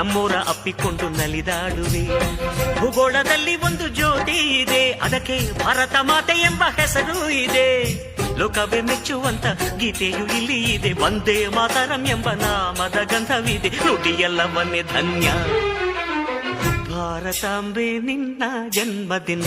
ನಮ್ಮೂರ ಅಪ್ಪಿಕೊಂಡು ನಲಿದಾಡುವೆ. ಭೂಗೋಳದಲ್ಲಿ ಒಂದು ಜ್ಯೋತಿ ಇದೆ, ಅದಕ್ಕೆ ಭಾರತ ಮಾತೆ ಎಂಬ ಹೆಸರು ಇದೆ. ಲೋಕವೇ ಮೆಚ್ಚುವಂತ ಗೀತೆಯು ಇಲ್ಲಿ ಇದೆ ಒಂದೇ ಮಾತರಂ ಎಂಬ ನಾಮದ ಗಂಧವಿದೆ ನುಡಿಯೆಲ್ಲವನ್ನೇ ಧನ್ಯ. ಭಾರತಾಂಬೆ ನಿನ್ನ ಜನ್ಮದಿನ.